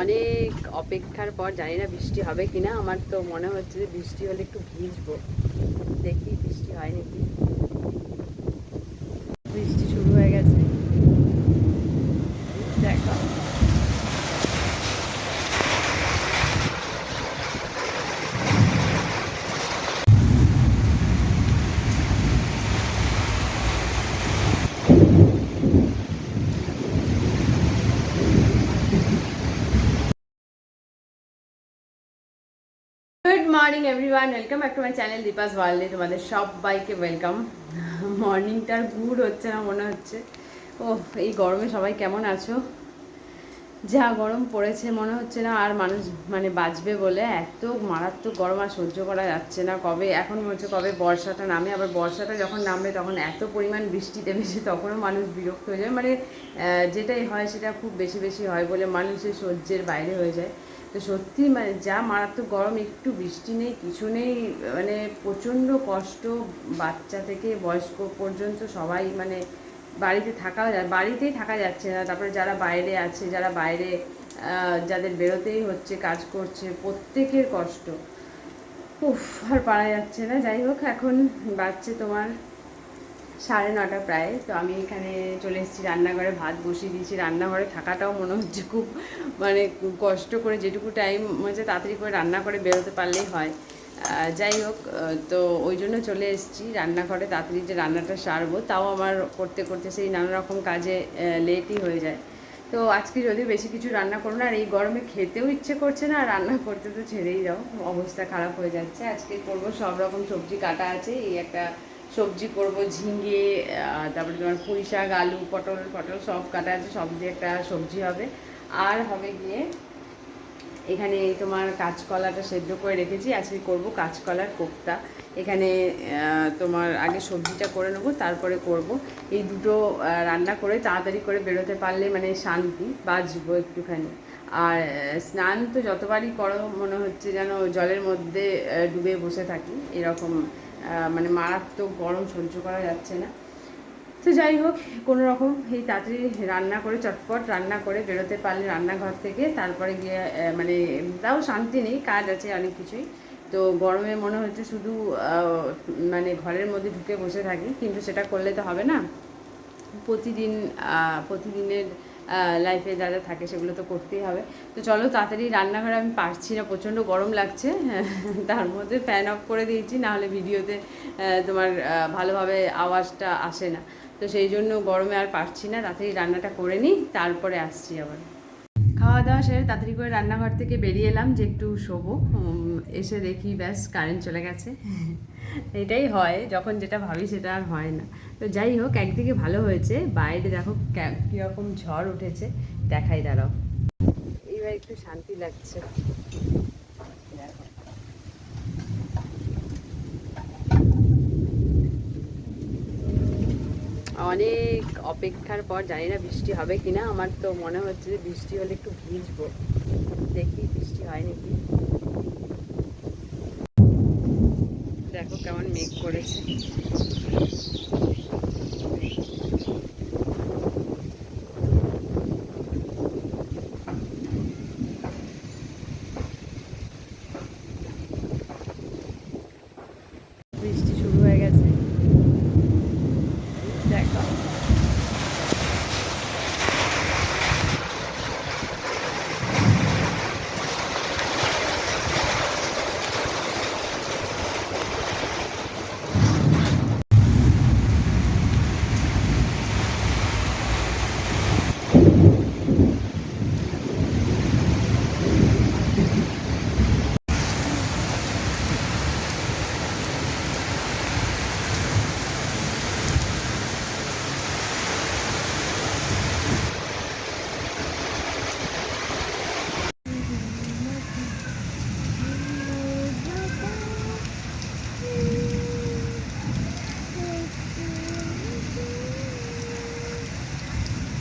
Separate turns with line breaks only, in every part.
অনেক অপেক্ষার পর, জানি না বৃষ্টি হবে কি না আমার তো মনে হচ্ছে যে বৃষ্টি হলে একটু ভিজবো। দেখি বৃষ্টি হয় নাকি? বৃষ্টি শুরু হয়ে গেছে দেখো good morning everyone welcome back to my channel Deepa's ওয়ার্ল্ডে তোমাদের সবাইকে ওয়েলকাম মর্নিংটার গুড হচ্ছে না, মনে হচ্ছে। ও এই গরমে সবাই কেমন আছো? যা গরম পড়েছে, মনে হচ্ছে না আর মানুষ মানে বাঁচবে বলে এত মারাত্মক গরম আর সহ্য করা যাচ্ছে না। কবে, এখন মনে হচ্ছে কবে বর্ষাটা নামে, আবার বর্ষাটা যখন নামবে, তখন এত পরিমাণ বৃষ্টি দেবে তখনও মানুষ বিরক্ত হয়ে যায় মানে যেটাই হয় সেটা খুব বেশি বেশি হয় বলে মানুষের সহ্যের বাইরে হয়ে যায়। তো সত্যি মানে যা মারাত্মক গরম, একটু বৃষ্টি নেই, কিছু নেই মানে প্রচণ্ড কষ্ট। বাচ্চা থেকে বয়স্ক পর্যন্ত সবাই মানে বাড়িতে থাকা যায়, বাড়িতেই থাকা যাচ্ছে না। তারপরে যারা বাইরে আছে, যারা বাইরে যাদের বেরোতেই হচ্ছে, কাজ করছে, প্রত্যেকের কষ্ট। উফ, আর পারা যাচ্ছে না। যাই হোক, এখন বাচ্চে তোমার সাড়ে নটা প্রায়, তো আমি এখানে চলে এসেছি রান্নাঘরে, ভাত বসিয়ে দিয়েছি। রান্নাঘরে থাকাটাও মনে হচ্ছে খুব মানে কষ্ট করে যেটুকু টাইম হচ্ছে তাড়াতাড়ি করে রান্না করে বেরোতে পারলেই হয়। যাই হোক তো ওই জন্য চলে এসেছি রান্নাঘরে, তাড়াতাড়ি যে রান্নাটা সারবো, তাও আমার করতে করতে সেই নানা রকম কাজে লেটই হয়ে যায়। তো আজকে যদিও বেশি কিছু রান্না করব না, আর এই গরমে খেতেও ইচ্ছে করছে না, আর রান্না করতে তো ছেড়েই দাও, অবস্থা খারাপ হয়ে যাচ্ছে। আজকে করব সব রকম সবজি কাটা আছে, এই একটা সবজি করব, ঝিঙে তারপরে তোমার পুঁই শাক, আলু, পটল পটল সব কাটা আছে, সব দিয়ে একটা সবজি হবে। আর হবে গিয়ে এখানে তোমার কাঁচকলাটা সেদ্ধ করে রেখেছি, আজকে করব কাঁচকলার কোপ্তা। এখানে তোমার আগে সবজিটা করে নেব, তারপরে করব। এই দুটো রান্না করে তাড়াতাড়ি করে বেরোতে পারলে মানে শান্তি, বাঁচবো একটুখানি। আর স্নান তো যতবারই করো, মনে হচ্ছে যেন জলের মধ্যে ডুবে বসে থাকি, এরকম। মানে মারাত্মক গরম সহ্য করা যাচ্ছে না। তো যাই হোক, কোনো রকম এই তাড়াতাড়ি রান্না করে, চটপট রান্না করে বেরোতে পারলে রান্নাঘর থেকে, তারপরে গিয়ে মানে তাও শান্তি নেই, কাজ আছে অনেক কিছুই। তো গরমে মনে হচ্ছে শুধু মানে ঘরের মধ্যে ঢুকে বসে থাকি, কিন্তু সেটা করলে তো হবে না। প্রতিদিন প্রতিদিনের লাইফে যা যা থাকে সেগুলো তো করতেই হবে। তো চলো তাড়াতাড়ি রান্নাঘরে আমি পারছি না, প্রচণ্ড গরম লাগছে। তার মধ্যে ফ্যান অফ করে দিয়েছি, নাহলে ভিডিওতে তোমার ভালোভাবে আওয়াজটা আসে না। তো সেই জন্য গরমে আর পারছি না, তাড়াতাড়ি রান্নাটা করে নিই, তারপরে আসছি আবার। খাওয়া দাওয়া সেরে তাড়াতাড়ি করে রান্নাঘর থেকে বেরিয়ে এলাম যে একটু শোবো। এসে দেখি ব্যাস কারেন্ট চলে গেছে। এটাই হয়, যখন যেটা ভাবি সেটা আর হয় না। তো যাই হোক, একদিকে ভালো হয়েছে, বাইরে দেখো কীরকম ঝড় উঠেছে, দেখাই দাঁড়াও। এইবার একটু শান্তি লাগছে। অনেক অপেক্ষার পর, জানি না বৃষ্টি হবে কিনা, আমার তো মনে হচ্ছে যে বৃষ্টি হলে একটু ভিজবো। দেখি বৃষ্টি হয় নাকি। দেখো কেমন মেঘ করেছে।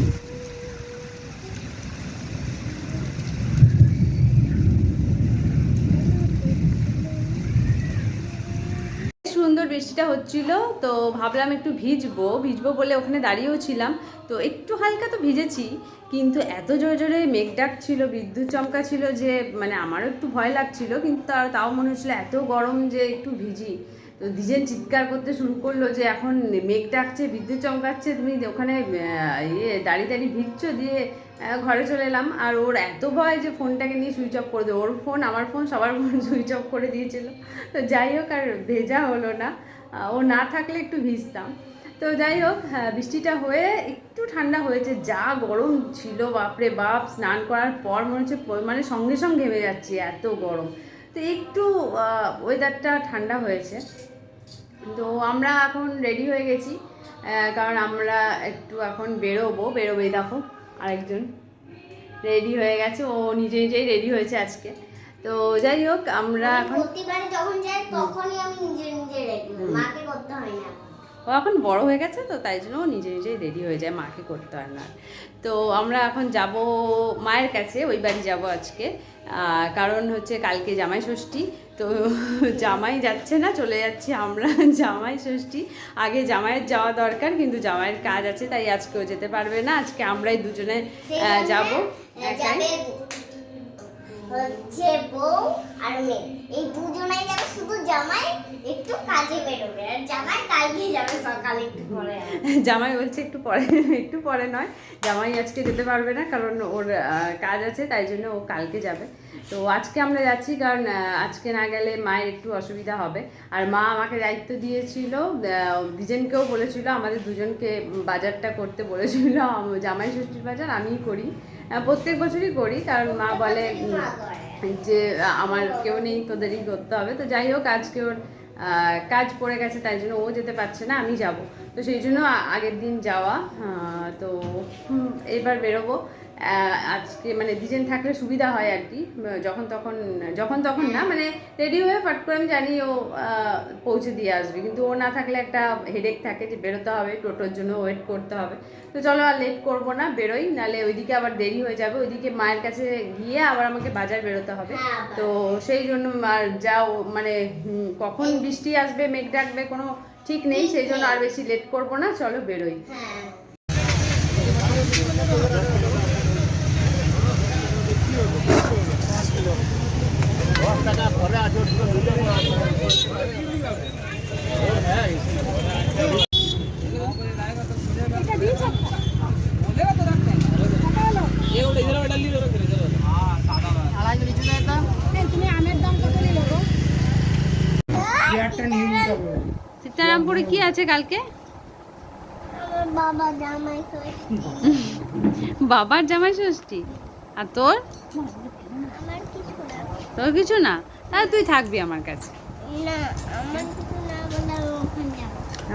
you. হচ্ছিল, তো ভাবলাম একটু ভিজবো। ভিজবো বলে ওখানে দাঁড়িয়েও ছিলাম। তো একটু হালকা তো ভিজেছি, কিন্তু এত জোরে জোরে মেঘ ডাকছিল, বিদ্যুৎ চমকা ছিল যে মানে আমারও একটু ভয় লাগছিল, কিন্তু তার তাও মনে হচ্ছিল এত গরম যে একটু ভিজি। তো দিজেন চিৎকার করতে শুরু করল যে, এখন মেঘ ডাকছে, বিদ্যুৎ চমকাচ্ছে, তুমি ওখানে ইয়ে দাঁড়িয়ে দাঁড়িয়ে ভিজছো দিয়ে ঘরে চলে এলাম। আর ওর এত ভয় যে ফোনটাকে নিয়ে সুইচ অফ করে দেবো। ওর ফোন, আমার ফোন সবার ফোন সুইচ অফ করে দিয়েছিল। তো যাই হোক, আর ভেজা হলো না। ও না থাকলে একটু ভিজতাম। তো যাই হোক হ্যাঁ, বৃষ্টিটা হয়ে একটু ঠান্ডা হয়েছে যা গরম ছিল বাপরে বাপ স্নান করার পর মনে হচ্ছে মানে সঙ্গে সঙ্গে ঘেমে যাচ্ছি এত গরম। তো একটু ওয়েদারটা ঠান্ডা হয়েছে। তো আমরা এখন রেডি হয়ে গেছি কারণ আমরা একটু এখন বেরোবো বেরোবে দেখো আরেকজন রেডি হয়ে গেছে ও নিজে নিজেই রেডি হয়েছে আজকে। তো যাই হোক আমরা এখন
যখন যাই তখনই আমি নিজে নিজে রেডি করতে হয় না
ও এখন বড় হয়ে গেছে তো তাই জন্য ও নিজে নিজেই রেডি হয়ে যায় মাকে করতে হয় না। তো আমরা এখন যাব মায়ের কাছে ওই বাড়ি যাব আজকে। কারণ হচ্ছে কালকে জামাই ষষ্ঠী তো জামাই যাচ্ছে না চলে যাচ্ছি আমরা জামাই ষষ্ঠী। আগে জামাইয়ের যাওয়া দরকার কিন্তু জামাইয়ের কাজ আছে তাই আজকেও যেতে পারবে না। আজকে আমরাই দুজনে একাই
যাবে। হচ্ছে বউ আর মেয়ে। এই দুজনাই যাবে শুধু জামাই একটু কাজে বেরোবে, আর জামাই কালকে যাবে সকালে একটু পরে।
জামাই বলছে একটু পরে একটু পরে নয়। জামাই আজকে যেতে পারবে না, কারণ ওর কাজ আছে, তাই জন্য ও কালকে যাবে। তো আজকে আমরা যাচ্ছি, কারণ আজকে না গেলে মায়ের একটু অসুবিধা হবে। আর মা আমাকে দায়িত্ব দিয়েছিল দুজনকেও বলেছিল, আমাদের দুজনকে বাজারটা করতে বলেছিল জামাই ষষ্ঠীর বাজার, আমিই করি। প্রত্যেক বছরই করি, কারণ মা বলে। যে আমার কেউ নেই, তোদেরই করতে হবে তো যাই হোক, আজকে ওর কাজ পড়ে গেছে, তাই জন্য ও যেতে পারছে না, আমি যাব তো সেই জন্য আগের দিন যাওয়া তো এবার বেরোবো আজকে মানে ডিজাইন থাকলে সুবিধা হয় আর কি। যখন তখন যখন তখন না মানে রেডি হয়ে ফট করে আমি জানি ও পৌঁছে দিয়ে আসবে। কিন্তু ও না থাকলে একটা হেডেক থাকে যে বেরোতে হবে টোটোর জন্য ওয়েট করতে হবে। তো চলো আর লেট করব না বেরোই নাহলে ওইদিকে আবার দেরি হয়ে যাবে। ওইদিকে মায়ের কাছে গিয়ে আবার আমাকে বাজার বেরোতে হবে।
হ্যাঁ,
তো সেই জন্য আর যাও মানে কখন বৃষ্টি আসবে মেঘ ডাকবে কোনো ঠিক নেই। সেই জন্য আর বেশি লেট করব না চলো বেরোই।
হ্যাঁ
সীতারামপুরে কি আছে কালকে? বাবার জামাই ষষ্ঠী। আর তোর? তোর কিছু না? তাহলে তুই থাকবি আমার কাছে।
কিছু না বলে যাব।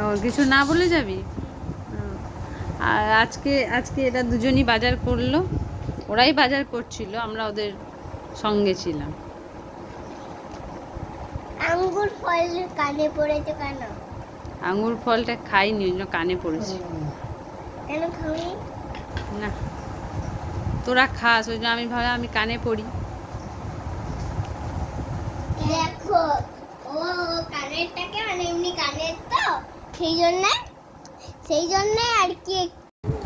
ওর কিছু না বলে যাবি? আর আজকে আজকে এরা দুজনই বাজার করল। ওরাই বাজার করছিল আমরা ওদের সঙ্গে ছিলাম।
আঙ্গুর ফল কানে পড়েছে কেন?
আঙুর ফলটা খাইনি ওই জন্য কানে পড়েছি।
কেন
না। তোরা খাস ওই জন্য আমি ভাবলাম আমি কানে পড়ি
দেখো ও কানেরটাকে মানে এমনি কানের তো সেই জন্য সেই জন্য আর কি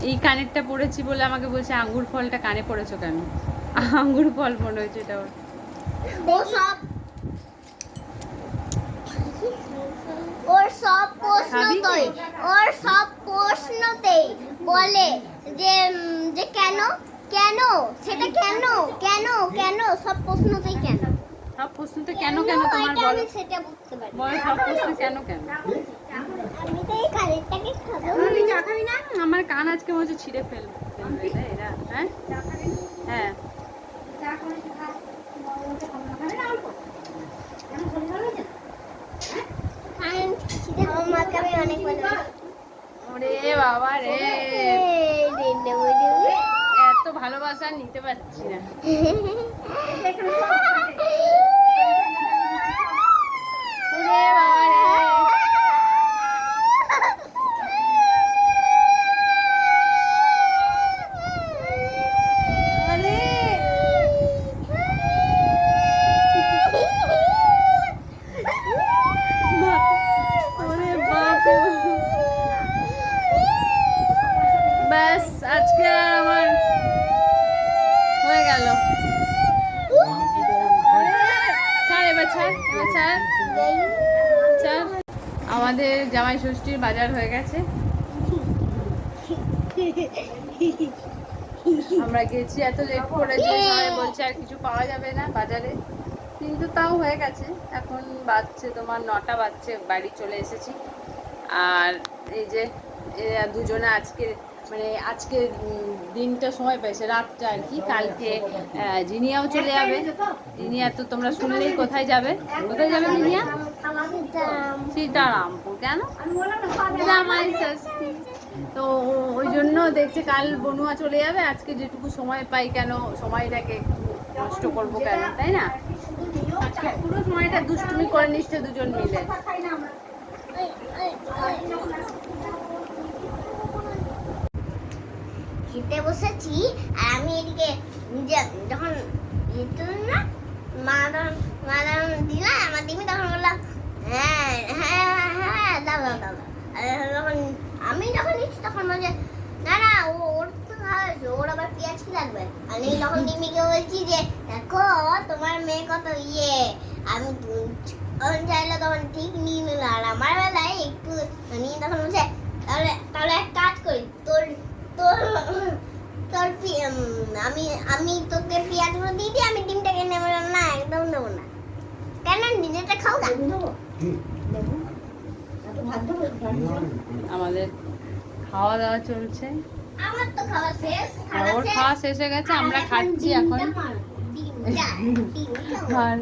এই কানেরটা পড়েছি বলে আমাকে বলছে আঙ্গুর ফলটা কানে পড়েছো কেন? আঙ্গুর ফল মনে হয়েছে এটা ওর।
ও সব ওর সব প্রশ্নতেই ওর সব প্রশ্নতেই বলে যে যে কেন? কেন? সেটা কেন? কেন? কেন? সব প্রশ্নতেই কেন?
সব প্রশ্নতে কেন কেন তোমার বলো?
সেটা বুঝতে পারি
বলো সব প্রশ্ন কেন কেন?
আমি তো এই কানেরটাকে খাব।
আমি চা খাবি না আমার কান আজকে মনে হচ্ছে ছিঁড়ে ফেলবে ফেলবে এরা হ্যাঁ? হ্যাঁ। বাবা রে। এত ভালোবাসা নিতে পারছি না। ওরে বাবা রে আরে মা, ওরে স্যার স্যার আমাদের জামাই হয়ে গেছে। আমরা গেছি, এত লেট করে সবাই বলছে আর কিছু পাওয়া যাবে না বাজারে। কিন্তু তাও হয়ে গেছে। এখন তোমার নটা বাড়ি চলে এসেছি। আর এই যে দুজনে আজকে মানে আজকে দিনটা সময় পেয়েছে, রাতটা আর কি। কালকে জিনিয়াও চলে যাবে। জিনিয়া তো তোমরা শুনলেই কোথায় যাবে? কোথায় যাবে জিনিয়া? সীতারামপুর কেন? তো ওই জন্য দেখছে কাল বনুয়া চলে যাবে আজকে যেটুকু সময় পাই কেন সময়টাকে নষ্ট করব কেন তাই না? পুরো সময়টা দুষ্টুমি করে নিচ্ছে দুজন মিলে।
খেতে বসেছি আর আমি এদিকে যখন না মা তখন মা তখন আমার দিমি তখন বললাম হ্যাঁ হ্যাঁ হ্যাঁ। তখন আমি যখন নিচ্ছি তখন বলছে, না না, ও, ওর তো খাওয়া ওর আবার পেঁয়াজ কি লাগবে? আমি তখন দিমিকে বলছি যে, দেখো, তোমার মেয়ে কত ইয়ে। আমি তখন চাইলে তখন ঠিক নিয়ে নিল, আর আমার বেলায় একটু নিয়ে তখন বলছে, তাহলে তাহলে এক কাজ করি, তোর তোর তোর আমি আমি তোকে পেঁয়াজগুলো দিয়ে দিই, আমি না একদম দেবো না। কেন নিজেটা খাও না
আমাদের খাওয়া দাওয়া চলছে।
আমার তো খাওয়া শেষ
ওর খাওয়া শেষ হয়ে গেছে আমরা খাচ্ছি এখন। আর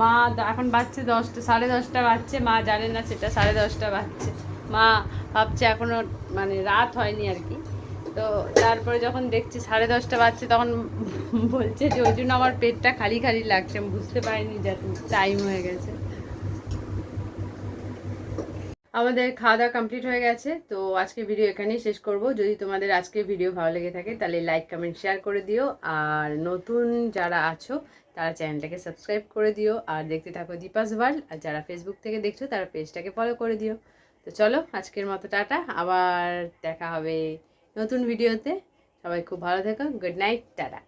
মা এখন বাজছে দশটা সাড়ে দশটা বাজছে মা জানে না সেটা সাড়ে দশটা বাজছে। মা ভাবছে এখনও মানে রাত হয়নি আর কি। তো তারপরে যখন দেখছি সাড়ে দশটা বাজছে, তখন বলছে যে, ওই জন্য আমার পেটটা খালি খালি লাগছে, আমি বুঝতে পারিনি যে টাইম হয়ে গেছে। আমাদের খাওয়া দাওয়া কমপ্লিট হয়ে গেছে, তো আজকে ভিডিও এখানেই শেষ করব। যদি তোমাদের আজকে ভিডিও ভালো লেগে থাকে, তাহলে লাইক কমেন্ট শেয়ার করে দিও। আর নতুন যারা আছো, তারা চ্যানেলটাকে সাবস্ক্রাইব করে দিও। আর দেখতে থাকো দীপাস ওয়ার্ল্ড আর যারা ফেসবুক থেকে দেখছ, তারা পেজটাকে ফলো করে দিও। তো চলো, আজকের মতো, টাটা। আবার দেখা হবে। নতুন ভিডিওতে সবাই খুব ভালো থেকো। Good night tata.